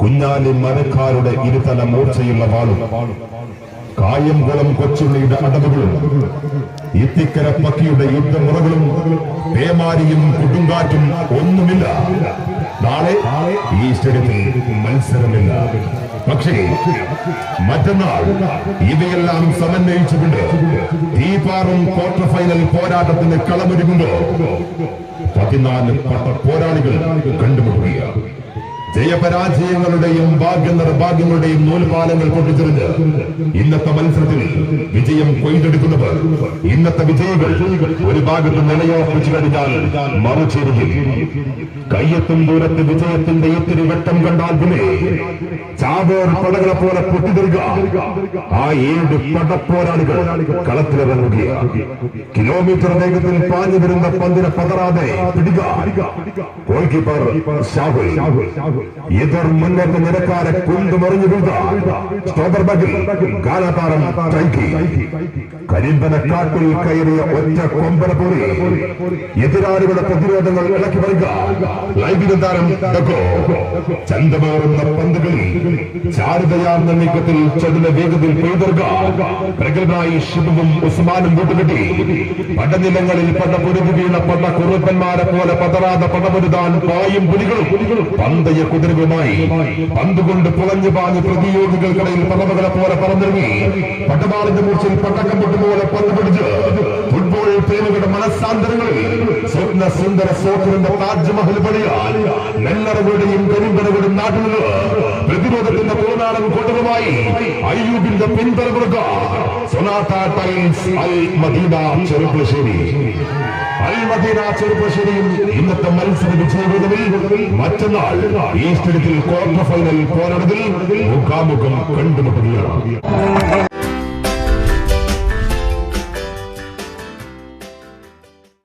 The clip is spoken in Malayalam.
പിന്നാലെ മരക്കാരുടെ ഇരുതല മൂർച്ചയുള്ള വാളും കായംകുളം കൊച്ചുള്ളിയുടെ അടവുകളും ഇത്തിക്കര പക്കിയുടെ യുദ്ധമുറകളും പേമാരിയും കൊടുങ്കാറ്റും ഒന്നുമില്ല. നാളെ ഈ സ്റ്റേഡിയത്തിൽ മത്സരമില്ല. പക്ഷേ മറ്റന്നാൾ ഇവയെല്ലാം സമന്വയിച്ചുകൊണ്ട് ദീപാറും ക്വാർട്ടർ ഫൈനൽ പോരാട്ടത്തിന് കളമൊരുങ്ങുമ്പോ പതിനാല് പട്ട പോരാളികൾ ജയപരാജയങ്ങളുടെയും ഭാഗ്യ നിർഭാഗ്യങ്ങളുടെയും നൂൽപാലങ്ങൾ പൊട്ടിച്ചെറിഞ്ഞ് ഇന്നത്തെ മത്സരത്തിൽ വിജയം കൊയ്തെടുക്കുന്നവർ ഇന്നത്തെ വിജയികൾ ഒരു ഭാഗത്ത് നിലയുറപ്പിച്ചു കഴിഞ്ഞാൽ മറുചേരിയിൽ കയ്യെത്തും ദൂരത്ത് വിജയത്തിന്റെ ഇത്തിരി വെട്ടം കണ്ടാൽ പിന്നെ ചാവേർ പടകളെ പോലെ പൊട്ടിതെറുക ആ ഏഴ് പടപ്പോരാളികൾ കളത്തിലിറങ്ങുകയാണ്. കിലോമീറ്റർ വേഗത്തിൽ പാഞ്ഞു വരുന്ന പന്തിനെ പതറാതെ പിടിക ഗോൾ കീപ്പർ ഷാഹുൽ. എതിർ മുന്നേറ്റ നിരക്കാരെ കൊണ്ടുമറിഞ്ഞു വീഴ്ത സ്റ്റോപ്പർ ബാഗിൽ ഗാനതാരം ടൈക്കി കരിമ്പന കാട്ടിൽ കയറിയ ഒറ്റ കൊമ്പന പോലെ എതിരാളികളുടെ പ്രതിരോധങ്ങൾ ഇളക്കി വരിക ലൈംഗിക താരം ഡഗോ. ചന്തമാറുന്ന പന്തുകളിൽ ചാരുതയാർന്ന നീക്കത്തിൽ ചടുല വേഗത്തിൽ പെയ്തർക പ്രകൃതായി ഷിബുവും ഉസ്മാനും കൂട്ടുകെട്ടി. പടനിലങ്ങളിൽ പട പൊരുതി വീണ പട കുറുപ്പന്മാരെ പോലെ പതറാതെ പടപൊരുതാൻ പായും പുലികളും പന്തയ കുതിരവുമായി പന്തുകൊണ്ട് പുളഞ്ഞു പാഞ്ഞ് പ്രതിയോഗികൾക്കിടയിൽ പറവകളെ പോലെ പറന്നിറങ്ങി പട്ടപാളിന്റെ മൂർച്ചയിൽ പട്ടക്കം പൊട്ടുപോലെ പന്ത് പിടിച്ച് ഫുട്ബോൾ പ്രേമികളുടെ മനസ്സാന്തരങ്ങളിൽ സ്വപ്ന സുന്ദര സോക്കറിന്റെ താജ്മഹൽ പണിയാൽ നെല്ലറകളുടെയും കരിമ്പനകളുടെയും നാട്ടിൽ പ്രതിരോധത്തിന്റെ പൂർണാടൻ കോട്ടകളുമായി അയ്യൂബിന്റെ പിന്തലമുറുക സൊനാട്ട ടൈംസ് അൽ മദീന ചെറുപ്പശ്ശേരി അൽ മദീന ചെറുപ്പശ്ശേരിയിൽ ഇന്നത്തെ മത്സര വിജയവേദത്തിൽ മറ്റന്നാൾ ഈ സ്റ്റേഡിയത്തിൽ ക്വാർട്ടർ ഫൈനൽ പോരാട്ടത്തിൽ മുഖാമുഖം കണ്ടുമുട്ടുകയാണ്.